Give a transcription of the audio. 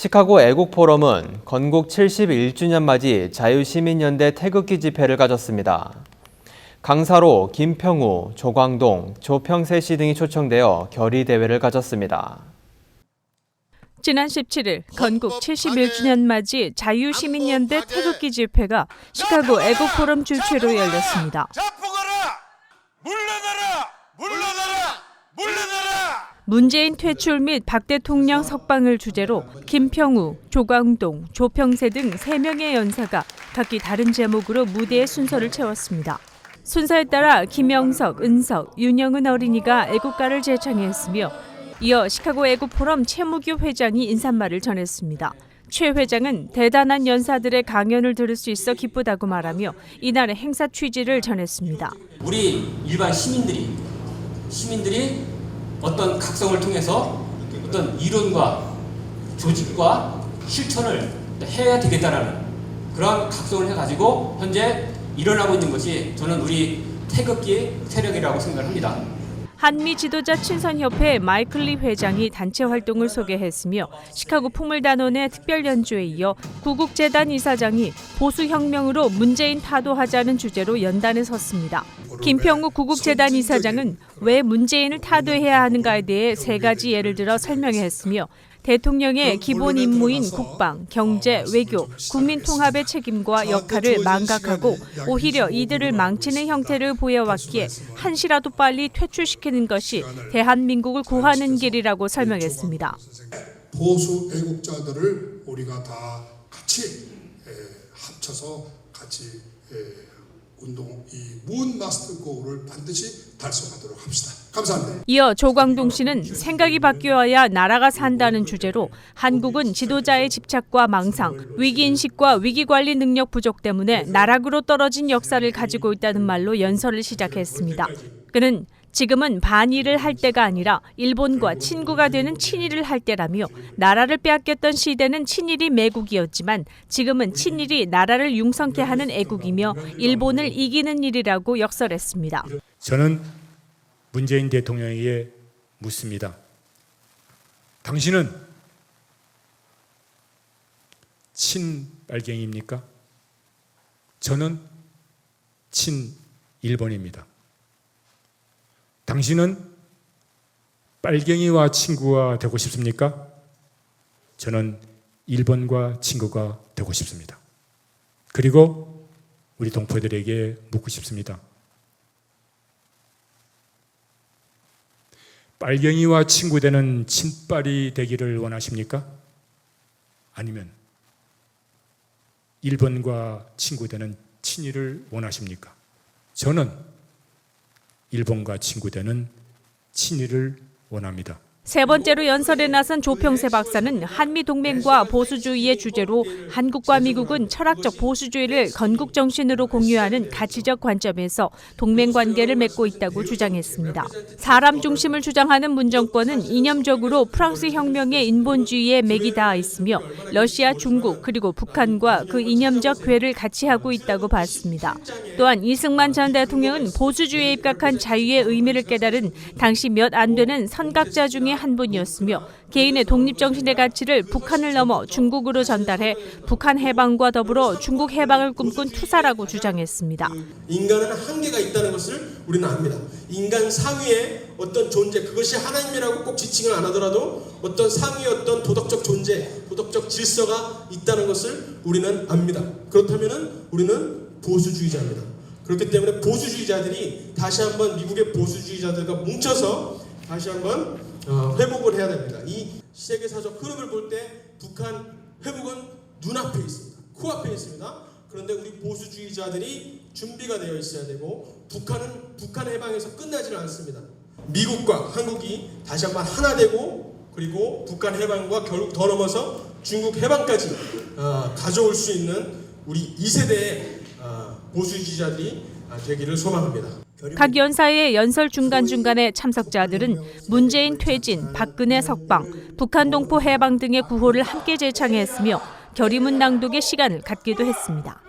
시카고 애국 포럼은 건국 71주년 맞이 자유시민연대 태극기 집회를 가졌습니다. 강사로 김평우, 조광동, 조평세 씨 등이 초청되어 결의 대회를 가졌습니다. 지난 17일 건국 71주년 맞이 자유시민연대 태극기 집회가 시카고 애국 포럼 주최로 열렸습니다. 자포가라! 물러나라! 물러나라! 물러나라! 문재인 퇴출 및 박 대통령 석방을 주제로 김평우, 조광동, 조평세 등 3명의 연사가 각기 다른 제목으로 무대의 순서를 채웠습니다. 순서에 따라 김영석, 은석, 윤영은 어린이가 애국가를 제창했으며 이어 시카고 애국포럼 최무규 회장이 인사말을 전했습니다. 최 회장은 대단한 연사들의 강연을 들을 수 있어 기쁘다고 말하며 이날의 행사 취지를 전했습니다. 우리 일반 시민들이 시민들이 어떤 각성을 통해서 어떤 이론과 조직과 실천을 해야 되겠다라는 그러한 각성을 해가지고 현재 일어나고 있는 것이 저는 우리 태극기 세력이라고 생각을 합니다. 한미 지도자 친선협회 마이클리 회장이 단체 활동을 소개했으며 시카고 풍물단원의 특별 연주에 이어 구국재단 이사장이 보수혁명으로 문재인 타도하자는 주제로 연단에 섰습니다. 김평우 구국재단 이사장은 왜 문재인을 타도해야 하는가에 대해 세 가지 예를 들어 설명했으며 대통령의 기본 임무인 국방, 경제, 외교, 국민 통합의 책임과 역할을 망각하고 오히려 이들을 망치는 형태를 보여왔기에 한시라도 빨리 퇴출시키는 것이 대한민국을 구하는 길이라고 설명했습니다. 보수 애국자들을 우리가 다 같이 에, 합쳐서 같이 에, 운동 이문 마스터 고를 반드시 달성하도록 합시다. 감사합니다. 이어 조광동 씨는 생각이 바뀌어야 나라가 산다는 주제로 한국은 지도자의 집착과 망상, 위기인식과 위기관리 능력 부족 때문에 나락으로 떨어진 역사를 가지고 있다는 말로 연설을 시작했습니다. 그는 지금은 반일을 할 때가 아니라 일본과 친구가 되는 친일을 할 때라며 나라를 빼앗겼던 시대는 친일이 매국이었지만 지금은 친일이 나라를 융성케 하는 애국이며 일본을 이기는 일이라고 역설했습니다. 저는 문재인 대통령에게 묻습니다. 당신은 친빨갱입니까? 저는 친일본입니다. 당신은 빨갱이와 친구가 되고 싶습니까? 저는 일본과 친구가 되고 싶습니다. 그리고 우리 동포들에게 묻고 싶습니다. 빨갱이와 친구 되는 친빨이 되기를 원하십니까? 아니면 일본과 친구 되는 친일을 원하십니까? 저는 일본과 친구되는 친일을 원합니다. 세 번째로 연설에 나선 조평세 박사는 한미 동맹과 보수주의의 주제로 한국과 미국은 철학적 보수주의를 건국 정신으로 공유하는 가치적 관점에서 동맹 관계를 맺고 있다고 주장했습니다. 사람 중심을 주장하는 문정권은 이념적으로 프랑스 혁명의 인본주의에 맥이 닿아 있으며 러시아, 중국 그리고 북한과 그 이념적 괴를 같이 하고 있다고 봤습니다. 또한 이승만 전 대통령은 보수주의에 입각한 자유의 의미를 깨달은 당시 몇 안 되는 선각자 중에 한 분이었으며 개인의 독립정신의 가치를 북한을 넘어 중국으로 전달해 북한 해방과 더불어 중국 해방을 꿈꾼 투사라고 주장했습니다. 인간은 한계가 있다는 것을 우리는 압니다. 인간 상위의 어떤 존재, 그것이 하나님이라고 꼭 지칭을 안 하더라도 어떤 상위의 어떤 도덕적 존재, 도덕적 질서가 있다는 것을 우리는 압니다. 그렇다면 우리는 보수주의자입니다. 그렇기 때문에 보수주의자들이 다시 한번 미국의 보수주의자들과 뭉쳐서 다시 한번 어, 회복을 해야 됩니다. 이 세계사적 흐름을 볼 때 북한 회복은 눈앞에 있습니다. 코앞에 있습니다. 그런데 우리 보수주의자들이 준비가 되어 있어야 되고 북한은 북한 해방에서 끝나지는 않습니다. 미국과 한국이 다시 한번 하나 되고 그리고 북한 해방과 결국 더 넘어서 중국 해방까지 어, 가져올 수 있는 우리 2세대의 어, 보수주의자들이 아, 되기를 소망합니다. 각 연사의 연설 중간중간에 참석자들은 문재인 퇴진, 박근혜 석방, 북한 동포 해방 등의 구호를 함께 제창했으며 결의문 낭독의 시간을 갖기도 했습니다.